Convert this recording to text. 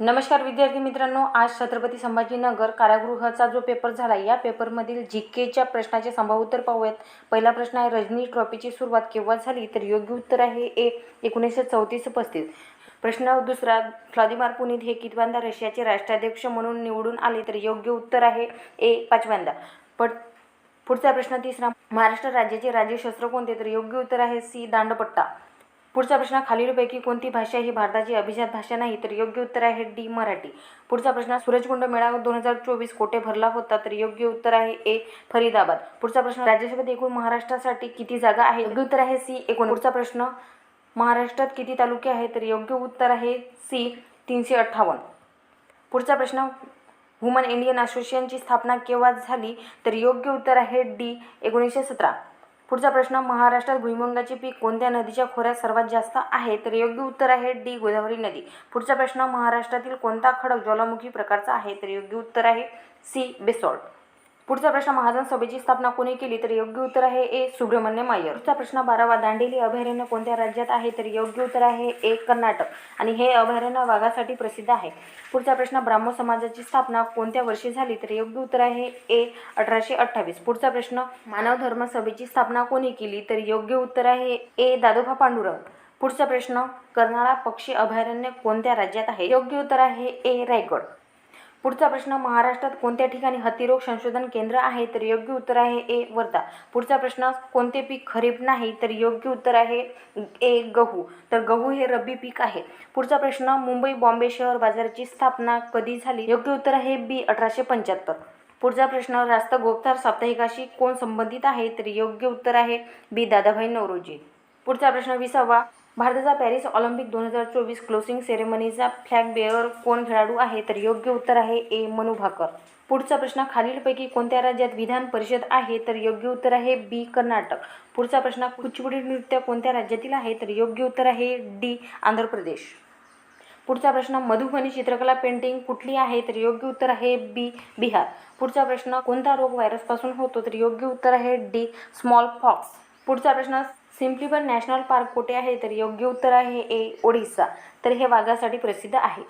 नमस्कार विद्यार्थी मित्रांनो आज छत्रपती संभाजीनगर कारागृहाचा जो पेपर झाला या पेपरमधील जी केच्या प्रश्नाचे संभाव्य उत्तर पाहूयात. पहिला प्रश्न आहे रजनी ट्रॉफीची सुरुवात केव्हा झाली? तर योग्य उत्तर आहे ए एकोणीसशे चौतीस पस्तीस. प्रश्न दुसरा व्लादिमार पुनित हे कितव्यांदा रशियाचे राष्ट्राध्यक्ष म्हणून निवडून आले? तर योग्य उत्तर आहे ए पाचव्यांदा. पट पुढचा प्रश्न तिसरा महाराष्ट्र राज्याचे राज्यशस्त्र कोणते? तर योग्य उत्तर आहे सी दांडपट्टा. पुढचा प्रश्न खालीलपैकी कोणती भाषा ही भारताची अभिजात भाषा नाही तर योग्य उत्तर आहे डी मराठी. पुढचा प्रश्न सूरजकुंड मेळावा दोन हजार चोवीस कोठे भरला होता तर योग्य उत्तर आहे ए फरीदाबाद. पुढचा प्रश्न राज्यसभेत एकूण महाराष्ट्रासाठी किती जागा आहे योग्य उत्तर आहे सी एकूण पुढचा प्रश्न महाराष्ट्रात किती तालुके आहेत? तर योग्य उत्तर आहे सी तीनशे अठ्ठावन्न. पुढचा प्रश्न वुमन इंडियन असोसिएशनची स्थापना केव्हा झाली तर योग्य उत्तर आहे डी एकोणीसशे सतरा. पुढचा प्रश्न महाराष्ट्रात भुईमुगाचे पीक कोणत्या नदीच्या खोऱ्यात सर्वात जास्त आहे? तर योग्य उत्तर आहे डी गोदावरी नदी. पुढचा प्रश्न महाराष्ट्रातील कोणता खडक ज्वालामुखी प्रकारचा आहे? तर योग्य उत्तर आहे सी बेसॉल्ट. पुढचा प्रश्न महाजन सभेची स्थापना कोणी केली तर योग्य उत्तर आहे ए. सुब्रमण्यम अय्यर पुढचा प्रश्न बारावा दांडेली अभयारण्य कोणत्या राज्यात आहे तर योग्य उत्तर आहे ए. कर्नाटक. आणि हे अभयारण्य वाघासाठी प्रसिद्ध आहे. पुढचा प्रश्न ब्राह्मण समाजाची स्थापना कोणत्या वर्षी झाली तर योग्य उत्तर आहे ए. अठराशे अठ्ठावीस. पुढचा प्रश्न मानव धर्म सभेची स्थापना कोणी केली तर योग्य उत्तर आहे ए. दादोबा पांडुरंग. पुढचा प्रश्न कर्नाळा पक्षी अभयारण्य कोणत्या राज्यात आहे? योग्य उत्तर आहे ए. रायगड. पुढचा प्रश्न महाराष्ट्रात कोणत्या ठिकाणी हत्तीरोग संशोधन केंद्र आहे? तर योग्य उत्तर आहे ए वर्धा. पुढचा प्रश्न कोणते पीक खरीप नाही? तर योग्य उत्तर आहे ए गहू. तर गहू हे रब्बी पीक आहे. पुढचा प्रश्न मुंबई बॉम्बे शहर बाजाराची स्थापना कधी झाली? योग्य उत्तर आहे बी अठराशे पंच्याहत्तर. पुढचा प्रश्न रास्त गोपतार साप्ताहिकाशी कोण संबंधित आहे? तर योग्य उत्तर आहे बी दादाभाई नवरोजी. पुढचा प्रश्न विसावा. भारताचा पॅरिस ऑलिम्पिक दोन हजार चोवीस क्लोजिंग सेरेमनीचा फ्लॅग बेअर कोण खेळाडू आहे तर योग्य उत्तर आहे ए. मनु भाकर. पुढचा प्रश्न खालीलपैकी कोणत्या राज्यात विधान परिषद आहे तर योग्य उत्तर आहे बी. कर्नाटक. पुढचा प्रश्न कुचिपुडी नृत्य कोणत्या राज्यातील आहे तर योग्य उत्तर आहे डी. आंध्र प्रदेश. पुढचा प्रश्न मधुबनी चित्रकला पेंटिंग कुठली आहे तर योग्य उत्तर आहे बी. बिहार. पुढचा प्रश्न कोणता रोग व्हायरसपासून होतो तर योग्य उत्तर आहे डी. स्मॉल फॉक्स पुढचा प्रश्न सिम्प्लिबन नॅशनल पार्क कुठे आहे? तर योग्य उत्तर आहे ए ओडिसा. तर हे वाघासाठी प्रसिद्ध आहे.